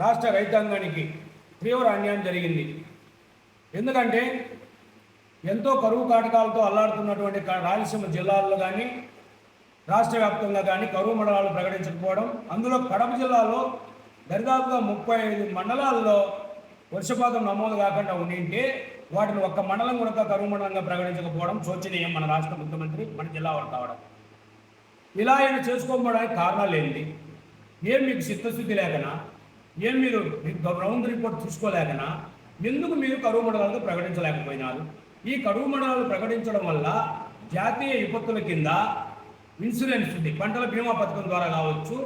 రాష్ట్ర రైతాంగానికి తీవ్ర అన్యాయం జరిగింది. ఎందుకంటే ఎంతో కరువు కాటకాలతో అల్లాడుతున్నటువంటి రాయలసీమ జిల్లాల్లో కానీ రాష్ట్ర వ్యాప్తంగా కానీ కరువు మండలాలు ప్రకటించకపోవడం అందులో కడప జిల్లాలో దరిదాపుగా ముప్పై ఐదు మండలాల్లో వర్షపాతం నమోదు కాకుండా ఉండింటే వాటిని ఒక్క మండలం కూడా కరువు మండలంగా ప్రకటించకపోవడం శోచనీయం మన రాష్ట్ర ముఖ్యమంత్రి మన జిల్లా వాడు కావడం. ఇలా ఆయన చేసుకోకపోవడానికి కారణాలు ఏంటి? ఏం మీకు చిత్తశుద్ధి లేకనా? ఏం మీరు గ్రౌండ్ రిపోర్ట్ చూసుకోలేకనా? ఎందుకు మీరు కరువు మండలాలతో ప్రకటించలేకపోయినారు? ఈ కరువు మండలాలు ప్రకటించడం వల్ల జాతీయ విపత్తుల కింద ఇన్సూరెన్స్ ఉంది పంటల బీమా పథకం ద్వారా కావచ్చు.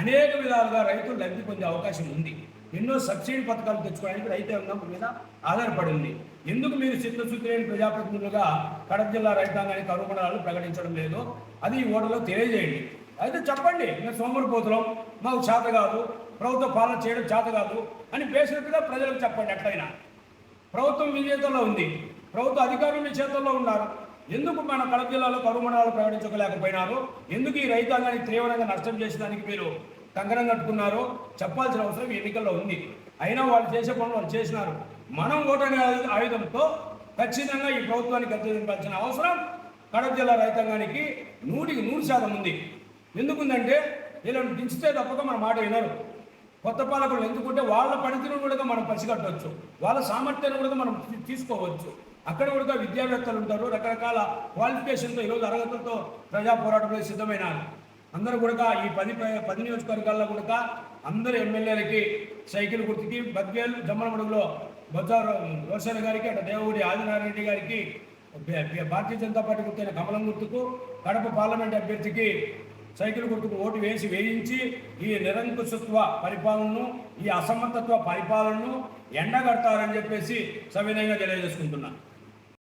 అనేక విధాలుగా రైతులు లబ్ధి పొందే అవకాశం ఉంది. ఎన్నో సబ్సిడీ పథకాలు తెచ్చుకోవడానికి రైతాంగం మీద ఆధారపడి ఉంది. ఎందుకు మీరు చిత్తశుద్ధి లేని ప్రజాప్రతినిధులుగా కడప జిల్లా రైతాంగానికి కరువు మండలాలు ప్రకటించడం లేదు? అది ఈ ఓటలో తెలియజేయండి. అయితే చెప్పండి మేము సోమరు పోతున్నాం మాకు చేత కాదు ప్రభుత్వ పాలన చేయడం చేత కాదు అని బేసినట్టుగా ప్రజలకు చెప్పండి ఎట్లయినా. ప్రభుత్వం మీ చేతుల్లో ఉంది ప్రభుత్వ అధికారులు మీ చేతుల్లో ఉన్నారు. ఎందుకు మన కడప జిల్లాలో కరువు మండలాలు ప్రకటించలేకపోయినారు ఎందుకు ఈ రైతాంగాన్ని తీవ్రంగా నష్టం చేసేదానికి మీరు కంకణం కట్టుకున్నారో చెప్పాల్సిన అవసరం ఎన్నికల్లో ఉంది. అయినా వాళ్ళు చేసే పనులు వాళ్ళు చేసినారు. మనం ఓటమి ఆయుధంతో ఖచ్చితంగా ఈ ప్రభుత్వానికి గద్దెదింపాల్సిన అవసరం కడప జిల్లా రైతాంగానికి నూటికి నూరు శాతం ఉంది. ఎందుకుందంటే వీళ్ళని దించితే తప్పక మన మాట వినరు. కొత్త పాలకులు ఎందుకుంటే వాళ్ళ పనితీరును కూడా మనం పసిగట్టవచ్చు వాళ్ళ సామర్థ్యాన్ని కూడా మనం తీసుకోవచ్చు. అక్కడ కూడా విద్యావేత్తలు ఉంటారు. రకరకాల క్వాలిఫికేషన్తో ఈరోజు అర్హతలతో ప్రజా పోరాటంలో సిద్ధమైన అందరూ కూడా ఈ పది పది నియోజకవర్గాల్లో కూడా అందరు ఎమ్మెల్యేలకి సైకిల్ గుర్తుకి బద్వేలు జమ్మలమడుగులో బొజ్జారు రోషన్ గారికి అటు దేవగుడి ఆదినారాయణ రెడ్డి గారికి భారతీయ జనతా పార్టీ గుర్తైన కమలం గుర్తుకు కడప పార్లమెంట్ అభ్యర్థికి సైకిల్ గుర్తుకు ఓటు వేసి వేయించి ఈ నిరంకుశత్వ పరిపాలనను ఈ అసమర్థత్వ పరిపాలనను ఎండగడతారని చెప్పేసి సవినయంగా తెలియజేసుకుంటున్నాను